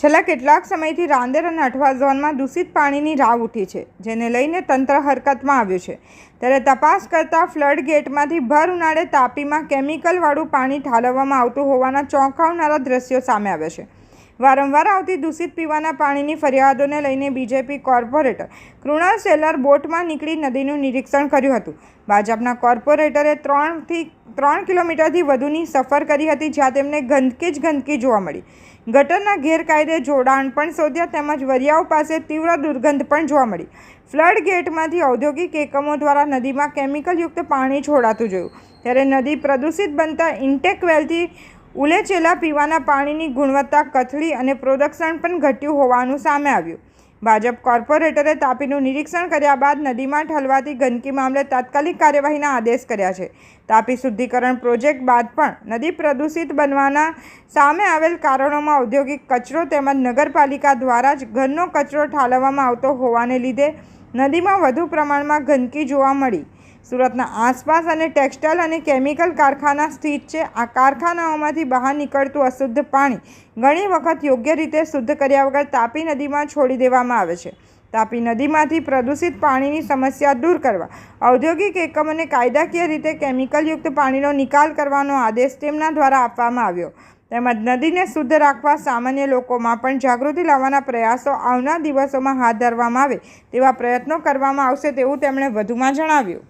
છેલ્લા કેટલાક સમયથી રાંદેર અને અઠવા ઝોનમાં દૂષિત પાણીની રાવ ઉઠી છે, જેને લઈને તંત્ર હરકતમાં આવ્યું છે. ત્યારે તપાસ કરતા ફ્લડ ગેટમાંથી ભર ઉનાળે તાપીમાં કેમિકલવાળું પાણી ઠાલવવામાં આવતું હોવાના ચોંકાવનારા દ્રશ્યો સામે આવ્યા છે. વારંવાર આવતી દૂષિત પીવાના પાણીની ફરિયાદોને લઈને બીજેપી કોર્પોરેટર કૃણાલ સેલર બોટમાં નીકળી નદીનું નિરીક્ષણ કર્યું હતું. ભાજપના કોર્પોરેટરે ત્રણથી ત્રણ કિલોમીટરથી વધુની સફર કરી હતી, જ્યાં તેમને ગંદકી જ ગંદકી જોવા મળી. ગટરના ગેરકાયદે જોડાણ પણ શોધ્યા, તેમજ વરિયાઓ પાસે તીવ્ર દુર્ગંધ પણ જોવા મળી. ફ્લડ ગેટમાંથી ઔદ્યોગિક એકમો દ્વારા નદીમાં કેમિકલયુક્ત પાણી છોડાતું જોયું. ત્યારે નદી પ્રદૂષિત બનતા ઇન્ટેક વેલથી ઉલેચેલા પીવાના પાણીની ગુણવત્તા કથળી અને પ્રોડક્શન પણ ઘટ્યું હોવાનું સામે આવ્યું. ભાજપ કોર્પોરેટરે તાપીનું નિરીક્ષણ કર્યા બાદ નદીમાં ઠલવાતી ગંદકી મામલે તાત્કાલિક કાર્યવાહીના આદેશ કર્યા છે. તાપી શુદ્ધિકરણ પ્રોજેક્ટ બાદ પણ નદી પ્રદૂષિત બનવાના સામે આવેલ કારણોમાં ઔદ્યોગિક કચરો તેમજ નગરપાલિકા દ્વારા જ ઘરનો કચરો ઠાલવવામાં આવતો હોવાને લીધે નદીમાં વધુ પ્રમાણમાં ગંદકી જોવા મળી. સુરતના આસપાસ અને ટેક્સટાઇલ અને કેમિકલ કારખાના સ્થિત છે. આ કારખાનાઓમાંથી બહાર નીકળતું અશુદ્ધ પાણી ઘણી વખત યોગ્ય રીતે શુદ્ધ કર્યા વગર તાપી નદીમાં છોડી દેવામાં આવે છે. તાપી નદીમાંથી પ્રદૂષિત પાણીની સમસ્યા દૂર કરવા, ઔદ્યોગિક એકમોને કાયદાકીય રીતે કેમિકલયુક્ત પાણીનો નિકાલ કરવાનો આદેશ તેમના દ્વારા આપવામાં આવ્યો. તેમજ નદીને શુદ્ધ રાખવા સામાન્ય લોકોમાં પણ જાગૃતિ લાવવાના પ્રયાસો આવનાર દિવસોમાં હાથ ધરવામાં આવે તેવા પ્રયત્નો કરવામાં આવશે તેવું તેમણે વધુમાં જણાવ્યું.